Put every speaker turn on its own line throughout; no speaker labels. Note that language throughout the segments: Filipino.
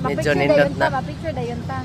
Medyo nindot na.
Picture dayon ta.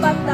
Papa.